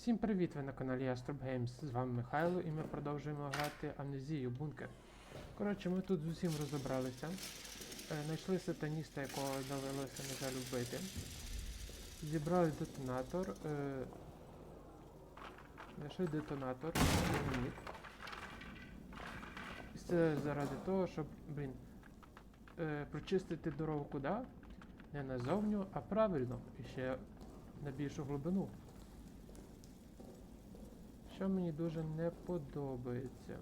Всім привіт! Ви на каналі Яструб Games. З вами Михайло і ми продовжуємо грати Амнезію Бункер. Коротше, ми тут з усім розібралися. Е, сатаніста, якого довелося, на жаль, вбити. Зібрали детонатор. Е... Знайшли детонатор. динаміт. І Це заради того, щоб, блін, е, прочистити дорогу куди? Не назовню, а правильно. І ще на більшу глибину. Що мені дуже не подобається.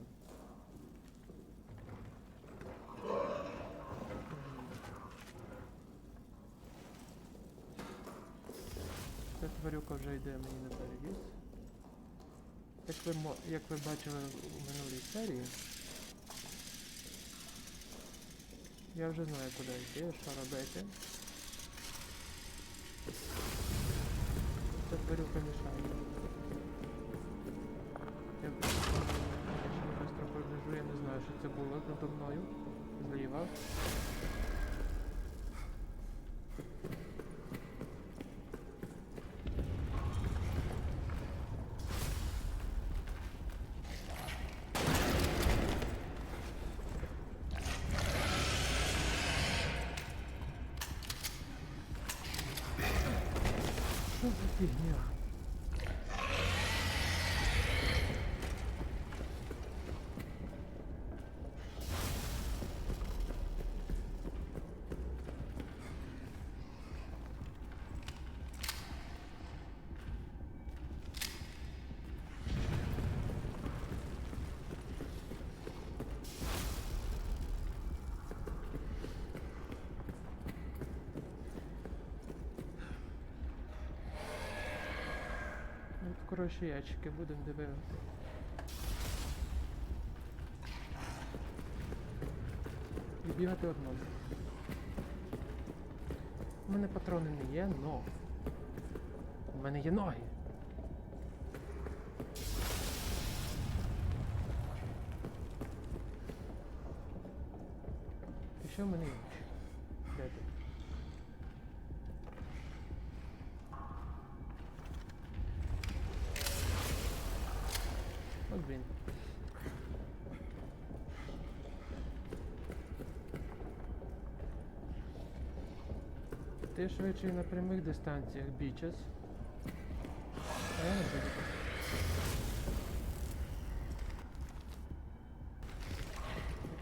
Ця тварюка вже йде мені на перевіз. Як ви, як ви бачили у минулій серії, я вже знаю куди йти, що робити. Ця тварюка мішає. Це було надо мною. Зліва. Що за фігня? Ну, от, коротше, ящики будемо дивитися. І бігати одному. У мене патрони не є, но. У мене є ноги. І що в мене є? Він. Ти швидше на прямих дистанціях бічес.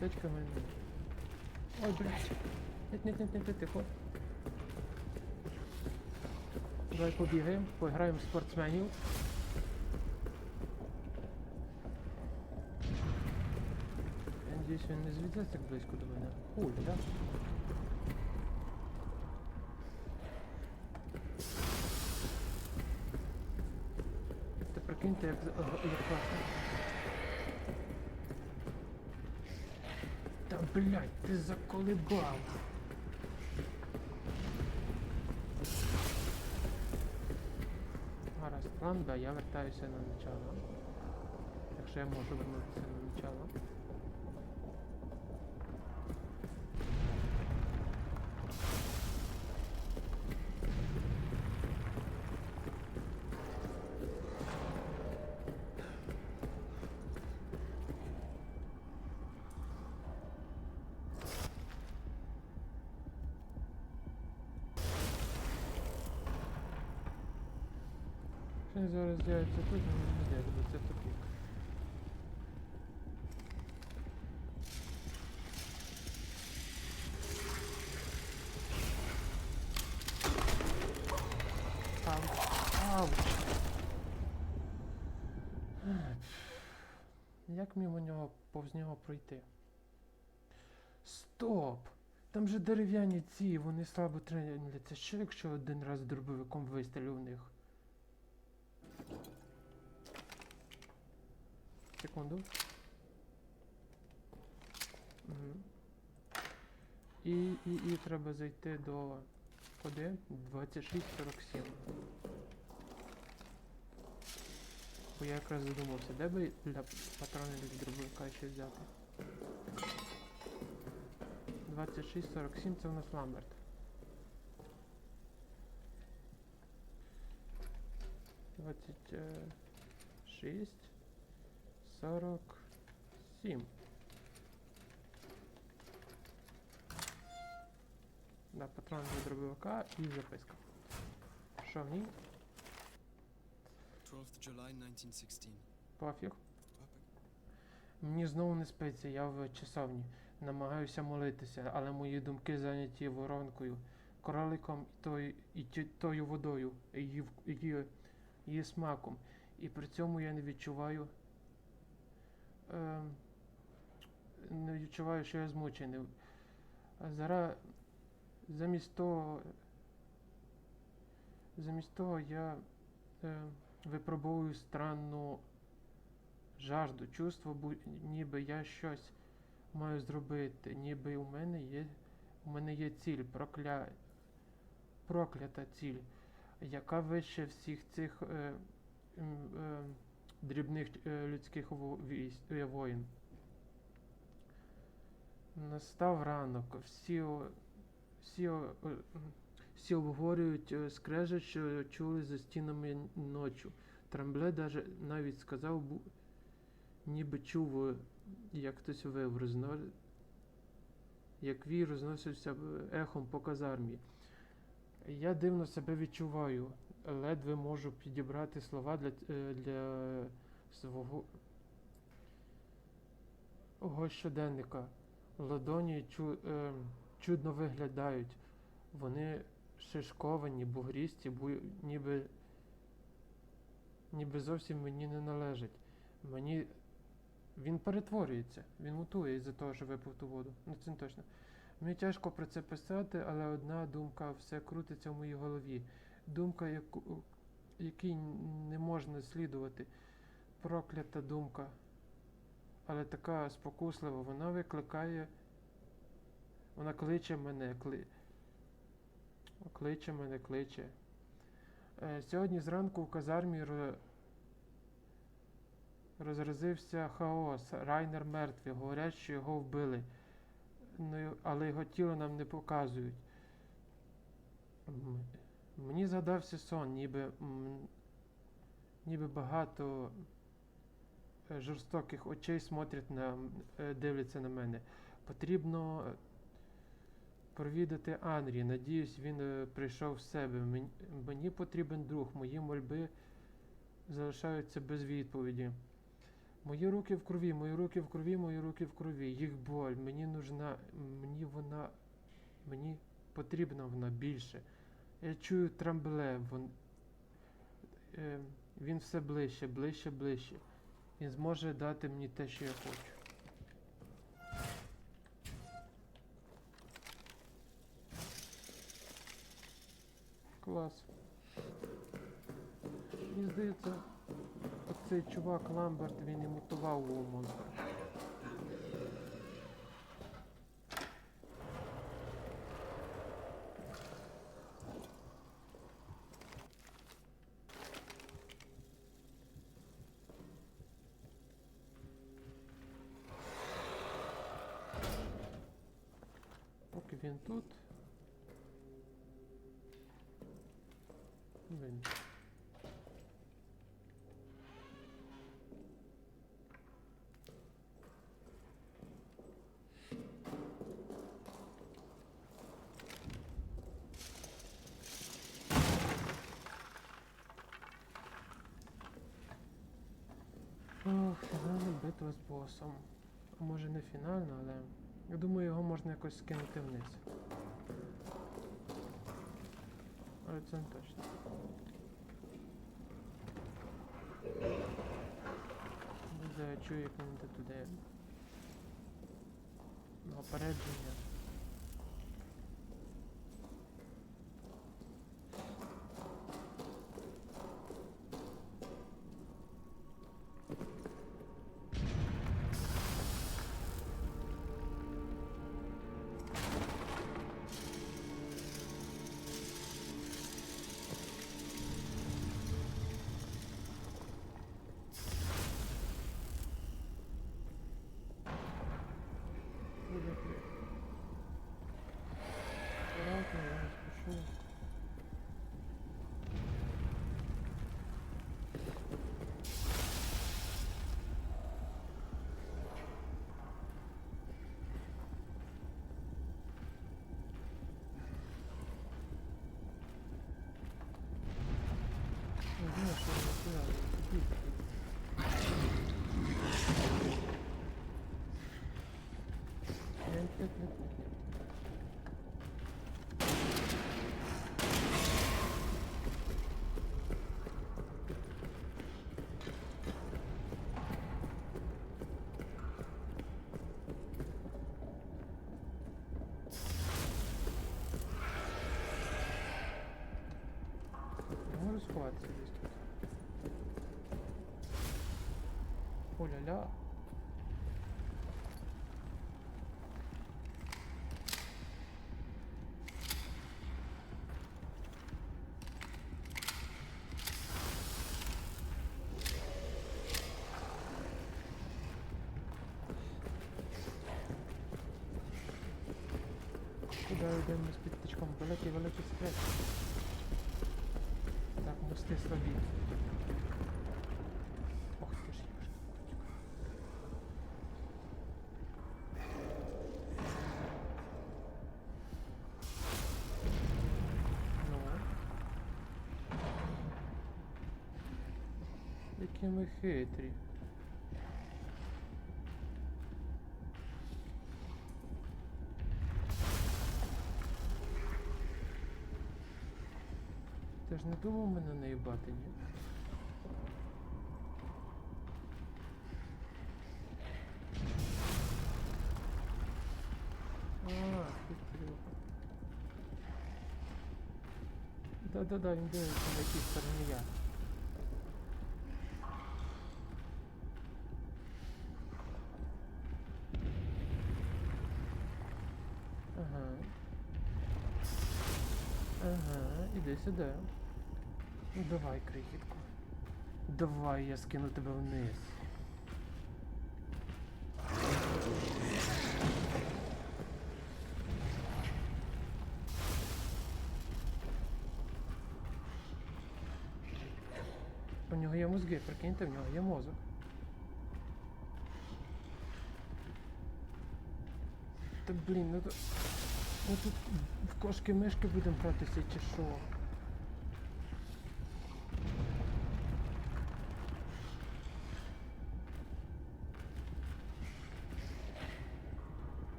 А в мене. Ой, блядь. Нет, нет, нет, нет, тихо. Давай побігаємо, поіграємо в спортсменів. Надіюсь, він не звідси так близько до мене. Хуй, да? Ти прикиньте, як, як класно. Та блядь, ти заколебав. Гаразд, план Б, я вертаюся на начало. Якщо я можу вернутися на начало. Він зараз з'явиться тут, не здається, бо це тупик. Ауч. Як мимо нього повз нього пройти? Стоп! Там же дерев'яні ці, вони слабо треняться. Що якщо один раз дробовиком вистрілю в них? Секунду. Угу. І, і, і треба зайти до куди? 2647. Бо я якраз задумався, де би для патронів від дробовика ще взяти. 2647 це у нас Ламберт. 2647. 26, 47. Да, патрон від дробовика і записка. Що в ній? 12th July 1916. Пофіг. Мені знову не спиться, я в часовні. Намагаюся молитися, але мої думки зайняті воронкою, кроликом і тою, і тою водою, і її, її, її смаком. І при цьому я не відчуваю. Е, не відчуваю, що я змучений. А зараз замість того. Замість того я е, випробовую странну жажду, чувство, ніби я щось маю зробити, ніби у мене є, у мене є ціль, прокля... проклята ціль, яка вище всіх цих е, е, дрібних е, людських е, воїн. Настав ранок, всі, всі, всі обговорюють е, скрежет, що чули за стінами ночі. Трамбле даже навіть сказав, ніби чув, як хтось вив, розно... як вій розносився ехом по казармі. Я дивно себе відчуваю, ледве можу підібрати слова для, е, для свого Ого щоденника. Ладоні чу, е, чудно виглядають. Вони шишковані, бугрісті, бу, ніби, ніби зовсім мені не належать. Мені він перетворюється, він мутує із-за того, що випив ту воду. Ну це не точно. Мені тяжко про це писати, але одна думка все крутиться в моїй голові. Думка, яку, якій не можна слідувати. Проклята думка. Але така спокуслива, вона викликає. Вона кличе мене, кли... кличе мене, кличе. Е, сьогодні зранку в казармі ро... розразився хаос. Райнер мертвий, говорять, що його вбили. Ну, але його тіло нам не показують. Мені згадався сон, ніби, ніби багато е, жорстоких очей смотрять на, е, дивляться на мене. Потрібно е, провідати Анрі. Надіюсь, він прийшов в себе. Мені потрібен друг. Мої мольби залишаються без відповіді. Мої руки в крові, мої руки в крові, мої руки в крові. Їх боль. Мені нужна, мені вона, мені потрібна вона більше. Я чую трамбле. Вон, е, він все ближче, ближче, ближче. Він зможе дати мені те, що я хочу. Клас. Мені здається, оцей чувак Ламберт, він і мутував він тут. Він. Ох, фінальна битва з босом. Може не фінальна, але я думаю, його можна якось скинути вниз. Але це не точно. Буде, чую, як він йде туди. На Yeah, yeah, yeah. Оля-ля. Куди йдемо з підтичком? Великий, великий секрет. Так, мости слабі. Які ми хитрі. Ти ж не думав мене наїбати, ні? А, хитрюха. Да-да-да, він дивиться на якій стороні я. Ага. Іди сюди. Ну давай, крихітко. Давай, я скину тебе вниз. У нього є мозги, прикиньте, в нього є мозок. Та блін, ну то. Ну тут в кошки мишки будемо гратися чи що?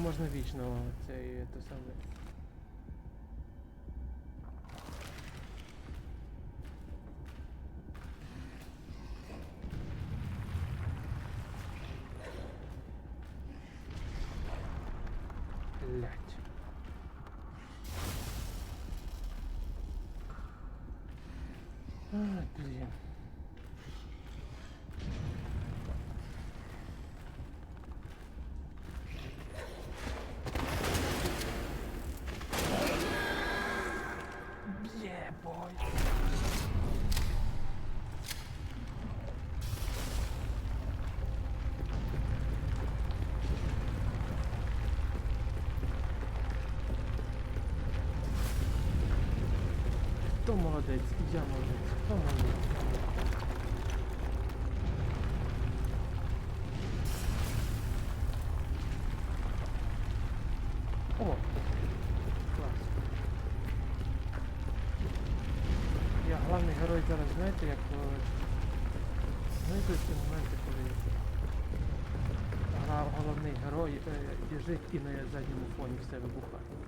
Можна вічно, це те саме. Блять. А, блин. Молодець? Я молодець. Хто молодець? О! Клас. Я главний герой зараз, знаєте, як... е, Знаєте ці моменти, коли головний герой е, біжить і на задньому фоні все вибухає.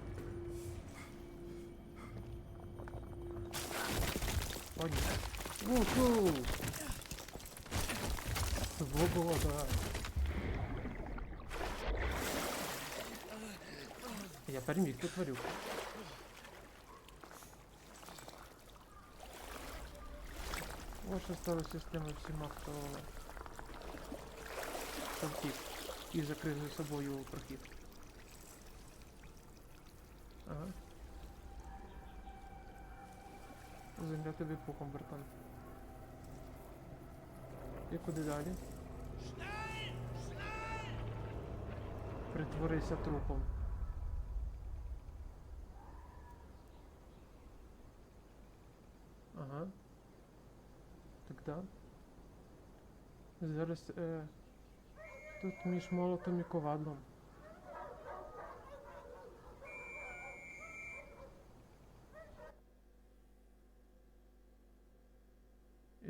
О, ні. Уху! Свобода! Я переміг ту тварюку. Ось що сталося з тими всіма, хто... хто втік за собою прохід. Ага. Земля тобі пухом, братан. І куди далі? Притворися трупом. Ага. Так да. Зараз е, тут між молотом і ковадлом.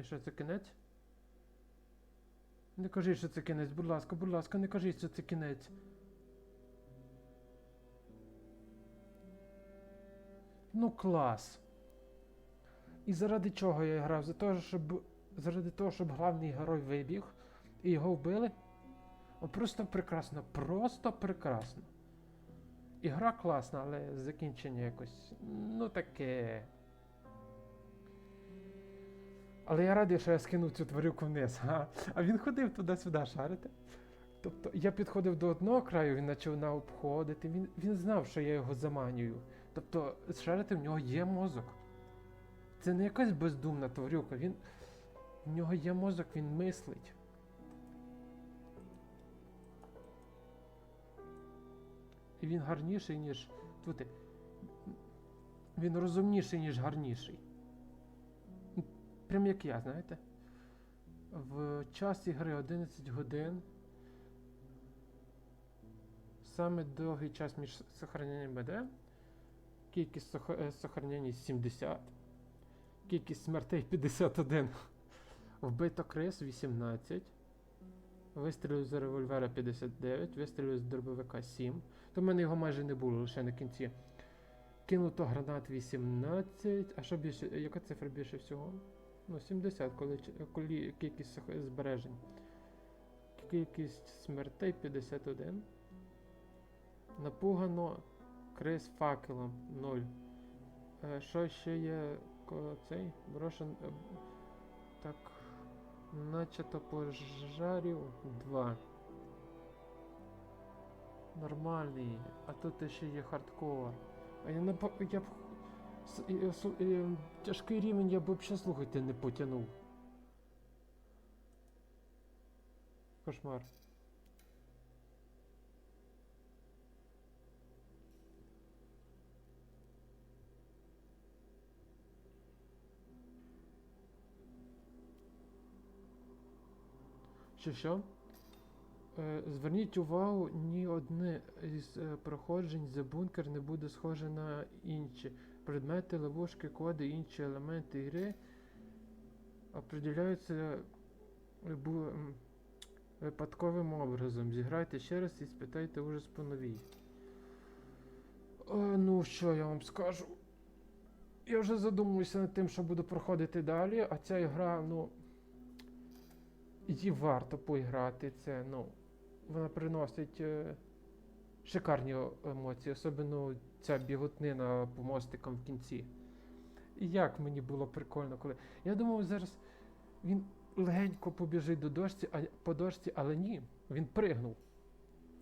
І що це кінець? Не кажіть, що це кінець, будь ласка, будь ласка, не кажіть, що це кінець. Ну клас. І заради чого я грав? За того, щоб. Заради того, щоб главний герой вибіг і його вбили? О, просто прекрасно, просто прекрасно. Ігра класна, але закінчення якось. Ну таке. Але я радий, що я скинув цю тварюку вниз. А, а він ходив туди-сюди, шарите. Тобто я підходив до одного краю, він почав обходити. Він, він знав, що я його заманюю. Тобто, шарите, в нього є мозок. Це не якась бездумна тварюка. Він. В нього є мозок, він мислить. І він гарніший, ніж. Тут. Він розумніший, ніж гарніший. Прям як я, знаєте? В часі гри 11 годин. Саме довгий час між сохраненням БД. Кількість е, 70. Кількість смертей 51. Вбито крис 18. Вистрілів з револьвера 59, вистрілів з дробовика 7. То в мене його майже не було лише на кінці. Кинуто гранат 18. А що більше? Яка цифра більше всього? Ну, 70, коли, коли кількість збережень. Кількість смертей 51. Напугано крис факелом 0. Е, що ще є цей? Брошен. е, Так. Начато пожарів 2. Нормальний. А тут ще є хардкор. А я я б. Е, е, Тяжкий рівень я б взагалі слухайте не потягнув. Кошмар. Що що? Е, Зверніть увагу, ні одне із проходжень за бункер не буде схоже на інші. Предмети, ловушки, коди, інші елементи гри определяються випадковим образом. Зіграйте ще раз і спитайте ужас по новій. Ну, що я вам скажу? Я вже задумуюся над тим, що буду проходити далі, а ця гра, ну. Її варто поіграти. Це, ну, вона приносить е, шикарні емоції, особливо ця біготнина по мостикам в кінці. І як мені було прикольно, коли. Я думав, зараз він легенько побіжить до дошці, а по дошці, але ні, він пригнув.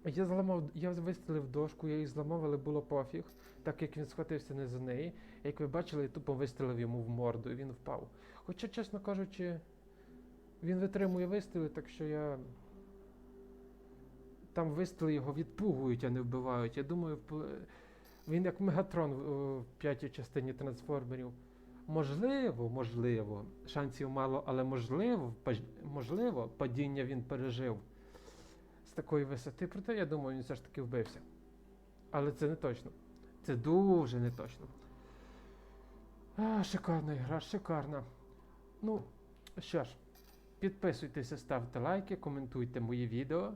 Я зламав, я вистрілив дошку, я її зламав, але було пофіг, так як він схватився не за неї. Як ви бачили, я тупо вистрілив йому в морду, і він впав. Хоча, чесно кажучи, він витримує вистріли, так що я. Там вистріли його відпугують, а не вбивають. Я думаю, він як Мегатрон в, в п'ятій частині трансформерів. Можливо, можливо, шансів мало, але можливо, можливо, падіння він пережив з такої висоти. Проте я думаю, він все ж таки вбився. Але це не точно. Це дуже не точно. А, шикарна гра, шикарна. Ну, що ж, підписуйтеся, ставте лайки, коментуйте мої відео,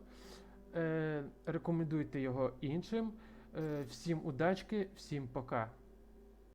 е, рекомендуйте його іншим. Е, всім удачки, всім пока.